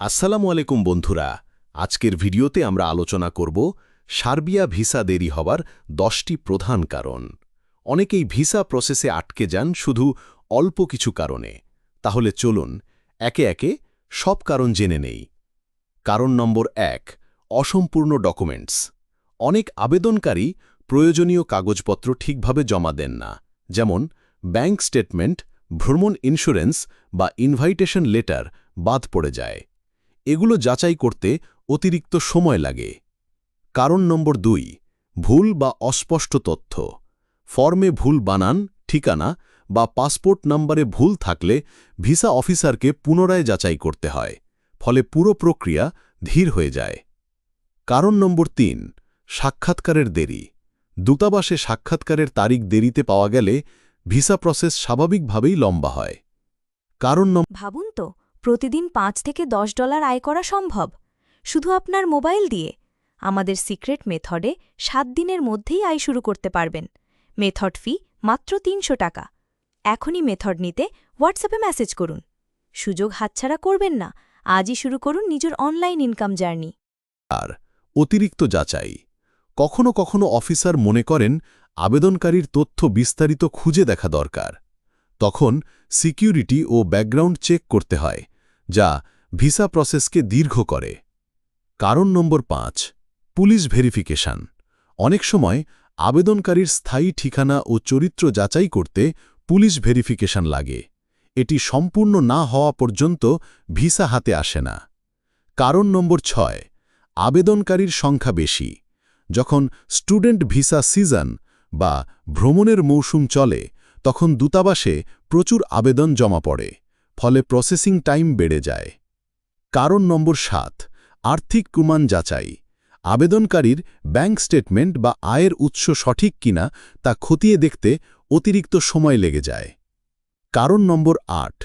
আসসালামু আলাইকুম বন্ধুরা, আজকের ভিডিওতে আমরা আলোচনা করব সার্বিয়া ভিসা দেরি হবার দশটি প্রধান কারণ। অনেকেই ভিসা প্রসেসে আটকে যান শুধু অল্প কিছু কারণে। তাহলে চলুন, একে একে সব কারণ জেনে নেই। কারণ নম্বর এক, অসম্পূর্ণ ডকুমেন্টস। অনেক আবেদনকারী প্রয়োজনীয় কাগজপত্র ঠিকভাবে জমা দেন না, যেমন ব্যাংক স্টেটমেন্ট, ভ্রমণ ইন্স্যুরেন্স বা ইনভাইটেশন লেটার বাদ পড়ে যায়। এগুলো যাচাই করতে অতিরিক্ত সময় লাগে। কারণ নম্বর দুই, ভুল বা অস্পষ্ট তথ্য। ফর্মে ভুল বানান, ঠিকানা বা পাসপোর্ট নম্বরে ভুল থাকলে ভিসা অফিসারকে পুনরায় যাচাই করতে হয়, ফলে পুরো প্রক্রিয়া ধীর হয়ে যায়। কারণ নম্বর তিন, সাক্ষাৎকারের দেরি। দূতাবাসে সাক্ষাৎকারের তারিখ দেরিতে পাওয়া গেলে ভিসা প্রসেস স্বাভাবিকভাবেই লম্বা হয়। কারণ ভাবুন তো প্রতিদিন পাঁচ থেকে দশ ডলার আয় করা সম্ভব। শুধু আপনার মোবাইল দিয়ে। আমাদের সিক্রেট মেথডে সাত দিনের মধ্যেই আয় শুরু করতে পারবেন। মেথড ফি মাত্র তিনশো টাকা। এখনই মেথড নিতে হোয়াটসঅ্যাপে মেসেজ করুন। সুযোগ হাতছাড়া করবেন না। আজই শুরু করুন নিজের অনলাইন ইনকাম জার্নি। আর অতিরিক্ত যাচাই। কখনো কখনো অফিসার মনে করেন আবেদনকারীর তথ্য বিস্তারিত খুঁজে দেখা দরকার। তখন সিকিউরিটি ও ব্যাকগ্রাউন্ড চেক করতে হয়। যা ভিসা প্রসেসকে দীর্ঘ করে। কারণ নম্বর পাঁচ, পুলিশ ভেরিফিকেশন। অনেক সময় আবেদনকারীর স্থায়ী ঠিকানা ও চরিত্র যাচাই করতে পুলিশ ভেরিফিকেশন লাগে। এটি সম্পূর্ণ না হওয়া পর্যন্ত ভিসা হাতে আসে না। কারণ নম্বর ছয়, আবেদনকারীর সংখ্যা বেশি। যখন স্টুডেন্ট ভিসা সিজন বা ভ্রমণের মৌসুম চলে, তখন দূতাবাসে প্রচুর আবেদন জমা পড়ে। ফলে প্রসেসিং টাইম বেড়ে যায়। কারণ নম্বর সাত, আর্থিক কুমান যাচাই। আবেদনকারীর ব্যাংক স্টেটমেন্ট বা আয়ের উৎস সঠিক কিনা তা খতিয়ে দেখতে অতিরিক্ত সময় লেগে যায়। কারণ নম্বর আট,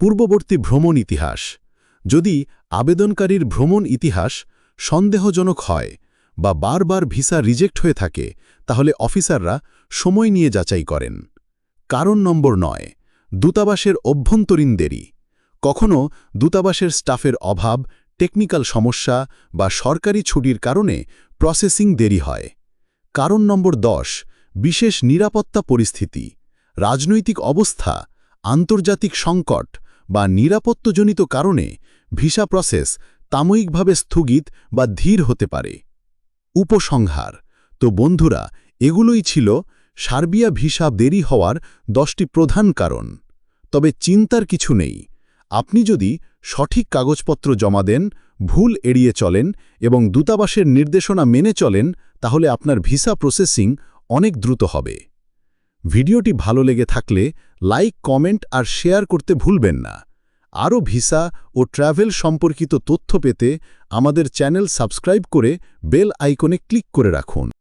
পূর্ববর্তী ভ্রমণ ইতিহাস। যদি আবেদনকারীর ভ্রমণ ইতিহাস সন্দেহজনক হয় বা বারবার ভিসা রিজেক্ট হয়ে থাকে, তাহলে অফিসাররা সময় নিয়ে যাচাই করেন। কারণ নম্বর নয় দূতাবাসের অভ্যন্তরীণ দেরি। কখনও দূতাবাসের স্টাফের অভাব, টেকনিক্যাল সমস্যা বা সরকারি ছুটির কারণে প্রসেসিং দেরি হয়। কারণ নম্বর দশ, বিশেষ নিরাপত্তা পরিস্থিতি, রাজনৈতিক অবস্থা, আন্তর্জাতিক সংকট বা নিরাপত্তজনিত কারণে ভিসা প্রসেস তাময়িকভাবে স্থগিত বা ধীর হতে পারে। উপসংহার, তো বন্ধুরা, এগুলোই ছিল সার্বিয়া ভিসা দেরি হওয়ার দশটি প্রধান কারণ। তবে চিন্তার কিছু নেই। আপনি যদি সঠিক কাগজপত্র জমা দেন, ভুল এড়িয়ে চলেন এবং দূতাবাসের নির্দেশনা মেনে চলেন, তাহলে আপনার ভিসা প্রসেসিং অনেক দ্রুত হবে। ভিডিওটি ভালো লেগে থাকলে লাইক, কমেন্ট আর শেয়ার করতে ভুলবেন না। আরও ভিসা ও ট্র্যাভেল সম্পর্কিত তথ্য পেতে আমাদের চ্যানেল সাবস্ক্রাইব করে বেল আইকনে ক্লিক করে রাখুন।